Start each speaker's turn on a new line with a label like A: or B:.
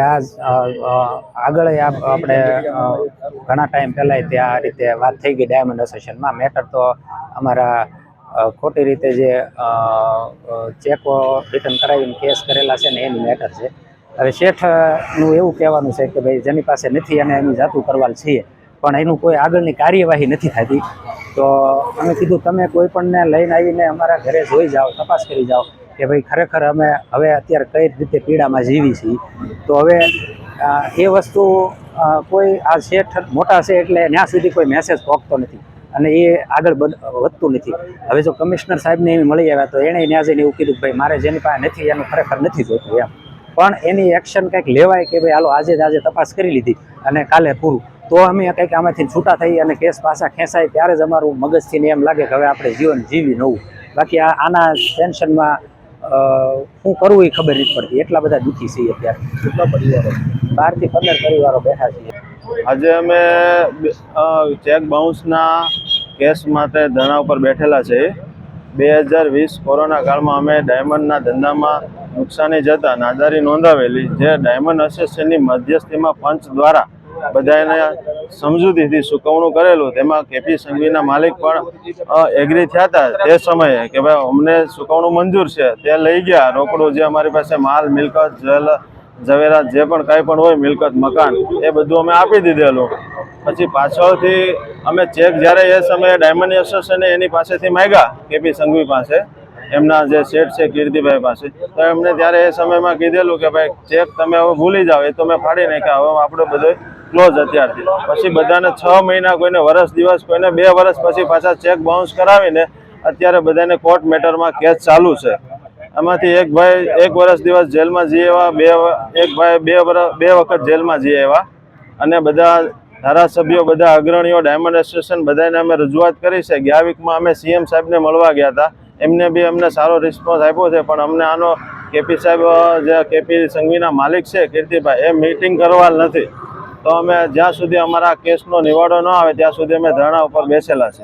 A: આ અ, અ, આગળ આપ- આપણે ઘણા ટાઈમ પહેલાંય ત્યાં આ રીતે વાત થઈ ગઈ ડાયમંડ એસોસિએશનમાં મેટર તો અમારા ખોટી રીતે જે ચેકો રિટર્ન કરાવીને કેસ કરેલા છે ને એની મેટર છે. હવે શેઠનું એવું કહેવાનું છે કે ભાઈ જેની પાસે નથી અને એની જાતું કરવાલ છીએ પણ એનું કોઈ આગળની કાર્યવાહી નથી થતી. તો અમે કીધું તમે કોઈ પણને લઈને આવીને અમારા ઘરે જોઈ જાઓ તપાસ કરી જાઓ. કે ભાઈ ખરેખર અમે હવે અત્યારે કઈ રીતે પીડામાં જીવી છીએ? તો હવે એ વસ્તુ કોઈ આ શેઠ મોટા છે એટલે ત્યાં સુધી કોઈ મેસેજ પહોંચતો નથી અને એ આગળ વધતું નથી. હવે જો કમિશનર સાહેબને એમ મળી આવ્યા તો એણે ત્યાં જઈને એવું કીધું ભાઈ મારે જેની પાસે નથી, એનું ખરેખર નથી જોતું એમ. પણ એની એક્શન કંઈક લેવાય કે ભાઈ હાલો, આજે જ, આજે તપાસ કરી લીધી અને કાલે પૂરું. તો અમે કંઈક આમાંથી છૂટા થઈ અને કેસ પાછા ખેંચાય ત્યારે જ અમારું મગજથીને એમ લાગે કે હવે આપણે જીવન જીવી નવું. બાકી આના ટેન્શનમાં શું કરવું એ ખબર નથી પડતી. એટલા બધા દુઃખી છીએ અત્યારે. કેટલા પરિવારો? બારથી પંદર પરિવારો બેઠા છીએ.
B: આજે અમે ચેક બાઉન્સના કેસ માટે ધરણા ઉપર બેઠેલા છે. બે હજાર વીસ કોરોના કાળમાં અમે ડાયમંડના ધંધામાં નુકસાની જતા નાદારી નોંધાવેલી, જે ડાયમંડ એસોસિએશનની મધ્યસ્થીમાં પંચ દ્વારા બધાને સમજૂતીથી સુકવણું કરેલું, તેમાં કેપી સંઘવીના માલિક પણ એગ્રી થયા હતા તે સમયે કે ભાઈ અમને સુકવણું મંજૂર છે, તે લઈ ગયા. રોકડું જે અમારી પાસે માલ, મિલકત, જલ, ઝવેરાત જે પણ કાંઈ પણ હોય, મિલકત, મકાન, એ બધું અમે આપી દીધેલું. પછી પાછળથી અમે ચેક જ્યારે એ સમયે ડાયમંડ એસોસિએશને એની પાસેથી માંગ્યા, કેપી સંઘવી પાસે, એમના જે શેઠ છે કીર્તિભાઈ પાસે, તો એમને ત્યારે એ સમયમાં કીધેલું કે ભાઈ ચેક તમે હવે ભૂલી જાઓ, એ તો મેં ફાડી નાખ્યા, હવે આપણે બધો ક્લોઝ અત્યારથી. પછી બધાને છ મહિના કોઈને વરસ દિવસ, કોઈને બે વર્ષ પછી પાછા ચેક બાઉન્સ કરાવીને અત્યારે બધાને કોર્ટ મેટરમાં કેસ ચાલુ છે. એમાંથી એક ભાઈ એક વર્ષ દિવસ જેલમાં જઈ આવ્યા, બે એક ભાઈ બે વર્ષ બે વખત જેલમાં જઈ આવ્યા. અને બધા ધારાસભ્યો, બધા અગ્રણીઓ ડાયમંડ એસોસિએશન બધાને અમે રજૂઆત કરી છે ગયા વીકમાં અમે સીએમ સાહેબને મળવા ગયા હતા. એમને બી અમને સારો રિસ્પોન્સ આપ્યો છે, પણ અમને આનો કેપી સાહેબ, જે કેપી સંઘવીના માલિક છે, કીર્તિભાઈ, એ મીટિંગ કરવા નથી. તો અમે જ્યાં સુધી અમારા કેસનો નિવાડો ન આવે, ત્યાં સુધી અમે ધરણા ઉપર બેસેલા છે